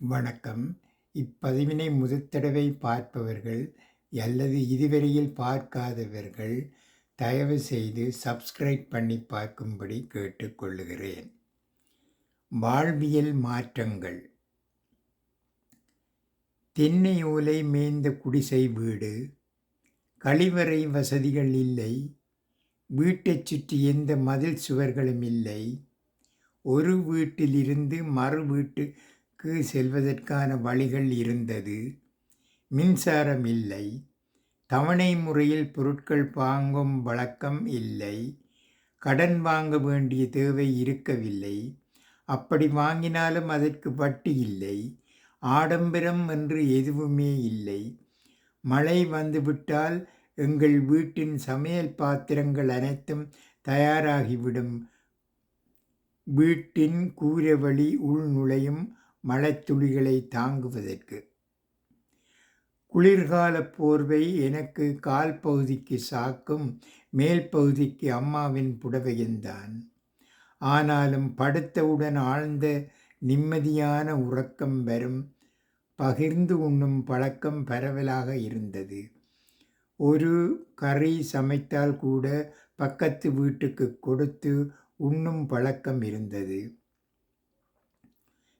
வணக்கம். இப்பதிவினை முதற்தடவை பார்ப்பவர்கள் அல்லது இதுவரையில் பார்க்காதவர்கள் தயவு செய்து சப்ஸ்கிரைப் பண்ணி பார்க்கும்படி கேட்டுக்கொள்கிறேன் வாழ்வியல் மாற்றங்கள். தென்னை ஓலை மேய்ந்த குடிசை வீடு. கழிவறை வசதிகள் இல்லை. வீட்டைச் சுற்றி எந்த மதில் சுவர்களும் இல்லை. ஒரு வீட்டிலிருந்து மறு வீட்டு வீட்டுக்கு செல்வதற்கான வழிகள் இருந்தது. மின்சாரம் இல்லை. தவணை முறையில் பொருட்கள் வாங்கும் வழக்கம் இல்லை. கடன் வாங்க வேண்டிய தேவை இருக்கவில்லை. அப்படி வாங்கினாலும் அதற்கு வட்டி இல்லை. ஆடம்பரம் என்று எதுவுமே இல்லை. மழை வந்துவிட்டால் எங்கள் வீட்டின் சமையல் பாத்திரங்கள் அனைத்தும் தயாராகிவிடும். வீட்டின் கூரை வழி உள் நுழையும் மழைத்துளிகளை தாங்குவதற்கு. குளிர்கால போர்வை எனக்கு கால் பகுதிக்கு சாக்கும் மேல் பகுதிக்கு அம்மாவின் புடவையும்தான் ஆனாலும் படுத்தவுடன் ஆழ்ந்த நிம்மதியான உறக்கம் வரும் பகிர்ந்து உண்ணும் பழக்கம் பரவலாக இருந்தது. ஒரு கறி சமைத்தால் கூட பக்கத்து வீட்டுக்கு கொடுத்து உண்ணும் பழக்கம் இருந்தது.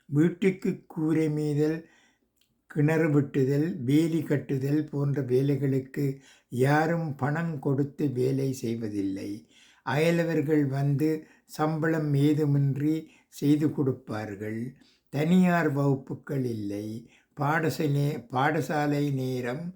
வீட்டுக்கு கூரை மீதல் கிணறு வெட்டுதல் வேலி கட்டுதல் போன்ற வேலைகளுக்கு யாரும் பணம் கொடுத்து வேலை செய்வதில்லை. அயலவர்கள் வந்து சம்பளம் ஏதுமின்றி செய்து கொடுப்பார்கள். தனியார் வகுப்புகள் இல்லை. பாடசாலை பாடசாலை நேரம்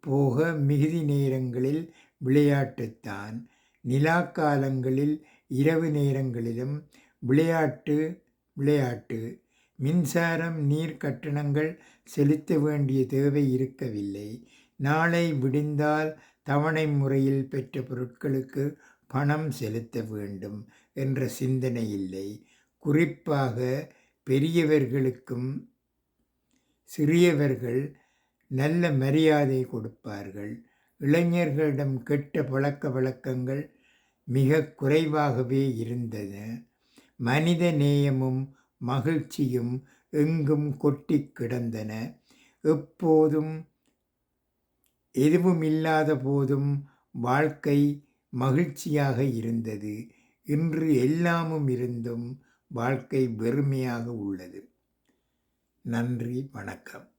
போக மிகுதி நேரங்களில் விளையாட்டுத்தான். நிலாக்காலங்களில் இரவு நேரங்களிலும் விளையாட்டு விளையாட்டு. மின்சாரம் நீர் கட்டணங்கள் செலுத்த வேண்டிய தேவை இருக்கவில்லை. நாளை விடிந்தால் தவணை முறையில் பெற்ற பொருட்களுக்கு பணம் செலுத்த வேண்டும் என்ற சிந்தனை இல்லை. குறிப்பாக பெரியவர்களுக்கும் சிறியவர்கள் நல்ல மரியாதை கொடுப்பார்கள். இளைஞர்களிடம் கெட்ட பழக்க வழக்கங்கள் மிக குறைவாகவே இருந்தன. மனித நேயமும் மகிழ்ச்சியும் எங்கும் கொட்டி கிடந்தன. எப்போதும் எதுவும் இல்லாத போதும் வாழ்க்கை மகிழ்ச்சியாக இருந்தது. இன்று எல்லாமும் இருந்தும் வாழ்க்கை வெறுமையாக உள்ளது. நன்றி வணக்கம்.